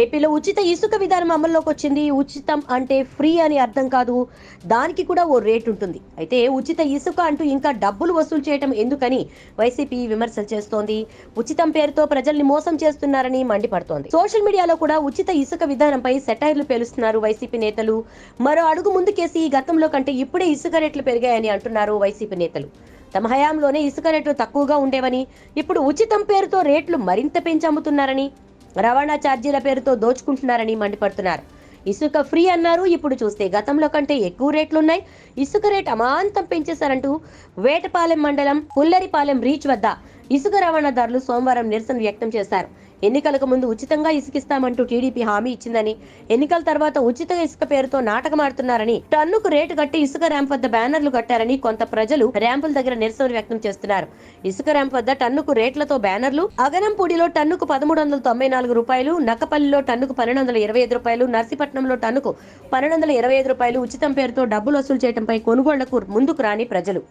ఏపీలో ఉచిత ఇసుక విధానం అమల్లోకి వచ్చింది. ఉచితం అంటే ఫ్రీ అని అర్థం కాదు. దానికి కూడా ఓ రేట్ ఉంటుంది. అయితే ఉచిత ఇసుక అంటూ ఇంకా డబ్బులు వసూలు చేయటం ఎందుకని వైసీపీ విమర్శలు చేస్తోంది. ఉచితం పేరుతో ప్రజల్ని మోసం చేస్తున్నారని మండిపడుతోంది. సోషల్ మీడియాలో కూడా ఉచిత ఇసుక విధానంపై సెటైర్లు పేలుస్తున్నారు వైసీపీ నేతలు. మరో అడుగు ముందుకేసి గతంలో కంటే ఇప్పుడే ఇసుక రేట్లు పెరిగాయని అంటున్నారు వైసీపీ నేతలు. తమ హయాంలోనే ఇసుక రేట్లు తక్కువగా ఉండేవని ఇప్పుడు ఉచితం పేరుతో రేట్లు మరింత పెంచి అమ్ముతున్నారని రవాణా ఛార్జీల పేరుతో దోచుకుంటున్నారని మండిపడుతున్నారు. ఇసుక ఫ్రీ అన్నారు. ఇప్పుడు చూస్తే గతంలో కంటే ఎక్కువ రేట్లున్నాయి. ఇసుక రేట్ అమాంతం పెంచేశారంటూ వేటపాలెం మండలం పుల్లరిపాలెం రీచ్ వద్ద ఇసుక రవాణాదారులు సోమవారం నిరసన వ్యక్తం చేశారు. ఎన్నికలకు ముందు ఉచితంగా ఇసుకిస్తామంటూ టీడీపీ హామీ ఇచ్చిందని ఎన్నికల తర్వాత ఉచిత ఇసుక పేరుతో నాటకమాడుతున్నారని టన్నుకు రేటు కట్టి ఇసుక ర్యాంప్ వద్ద బ్యానర్లు కట్టారని కొంత ప్రజలు ర్యాంపుల దగ్గర నిరసన వ్యక్తం చేస్తున్నారు. ఇసుక ర్యాంప్ వద్ద టన్నుకు రేట్లతో బ్యానర్లు అగనంపూడిలో టన్నుకు పదమూడు వందల తొంభై నాలుగు రూపాయలు నక్కపల్లిలో టన్నుకు పన్నెండు వందల ఇరవై ఐదు రూపాయలు నర్సీపట్నంలో టన్నుకు పన్నెండు వందల ఇరవై ఐదు రూపాయలు ఉచితం పేరుతో డబ్బులు వసూలు చేయడంపై కొనుగోళ్ళకు ముందుకు రాని ప్రజలు.